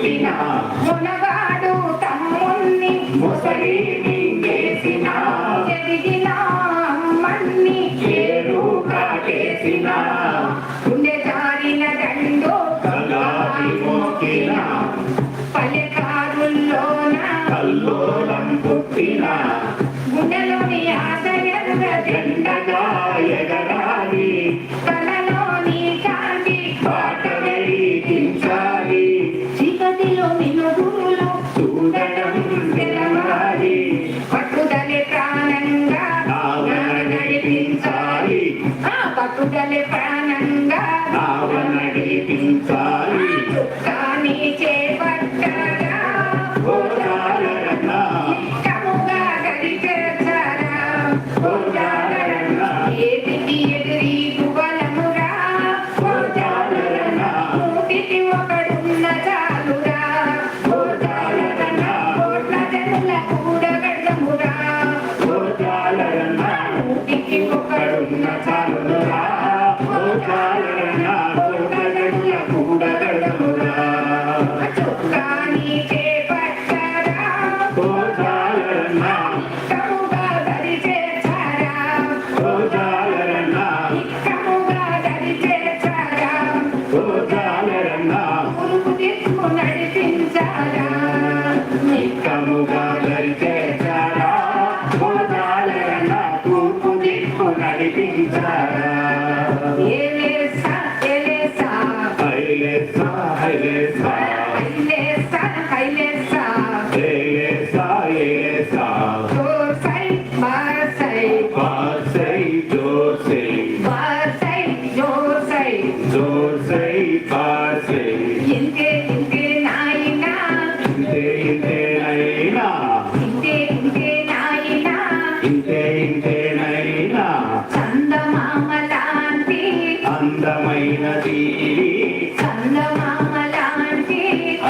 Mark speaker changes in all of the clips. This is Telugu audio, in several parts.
Speaker 1: బుస కొట్టిన
Speaker 2: మునగాడు తమ్ముణ్ణి
Speaker 1: ముసలి మింగేసిన
Speaker 2: ఎదిగిన అమ్మణ్ణి
Speaker 1: ఏరు కాటేసిన
Speaker 2: గుండె జారిన దండు
Speaker 1: కల్లాపి మోకిన
Speaker 2: పల్లెకారుల్లోన
Speaker 1: కల్లోలం పుట్టిన
Speaker 2: గుండెలోని ఆశయర్గ
Speaker 1: ఎండగా
Speaker 2: చీకటిలో నిలుగురులో
Speaker 1: చూడడం తెలవాలి
Speaker 2: పట్టుదలే ప్రాణంగా
Speaker 1: నావన నడిపించాలి.
Speaker 2: పట్టుదలే ప్రాణంగా
Speaker 1: నడిపించాలి.
Speaker 2: నూటికి
Speaker 1: ఒక్కడున్న చాలురా గోజాలరణ గోజగడుల కూడగడమురా
Speaker 2: చుక్కాని చేపట్టరా
Speaker 1: గోజాలరణ
Speaker 2: కముగా గడిచేచారా
Speaker 1: గోజాలరణ
Speaker 2: కముగా గడిచేచారా
Speaker 1: గోజాలరణ
Speaker 2: నడిపించారా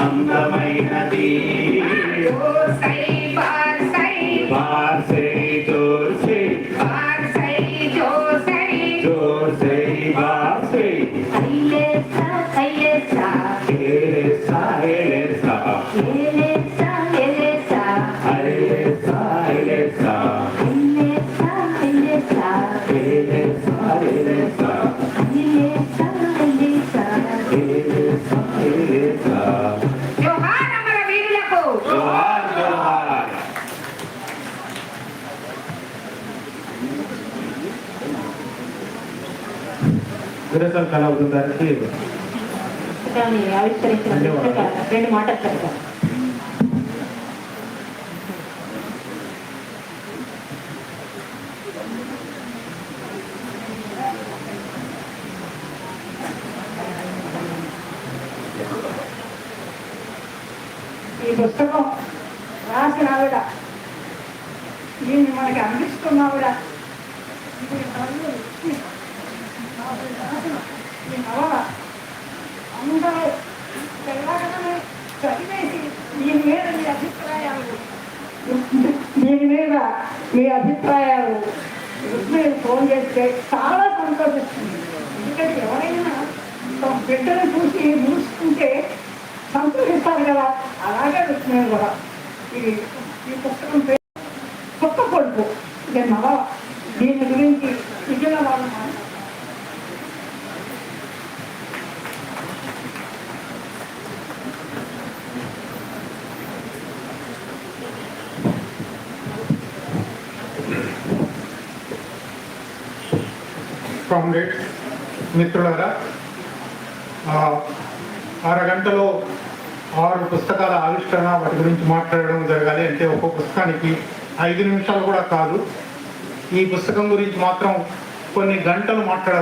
Speaker 2: లాంటి
Speaker 1: అందమైన తీరి
Speaker 2: జోసై బాసై
Speaker 3: విరసల కళా బృందానికి
Speaker 2: రెండు మాటలు
Speaker 4: ఈ పుస్తకం రాసిన ఆవిడ దీన్ని మనకి అందిస్తున్న ఆవిడ ఇది కళ్ళు ఇచ్చి ఆవిడ రాసిన ఈ నవల అందరూ తెల్లగానే చదివేసి దీని మీద మీ అభిప్రాయాలు దీని మీద మీ అభిప్రాయాలు మీరు ఫోన్ చేస్తే చాలా సంతోషిస్తుంది ఎందుకంటే ఎవరైనా తమ బిడ్డను చూసి మూసుకుంటే సంతోషిస్తారు కదా అలాగే రుక్మిణి కూడా ఇది ఈ పుస్తకం పేరు కొత్త కొడుకు. ఇది నవల. దీని గురించి విజయ కామ్రేడ్ మాట్లాడారు
Speaker 3: కామ్రేడ్స్ మిత్రులారా అరగంటలో ఆరు పుస్తకాల ఆవిష్కరణ వాటి గురించి మాట్లాడడం జరగాలి అంటే ఒక్కో పుస్తకానికి ఐదు నిమిషాలు కూడా కాదు. ఈ పుస్తకం గురించి మాత్రం కొన్ని గంటలు మాట్లాడాలి.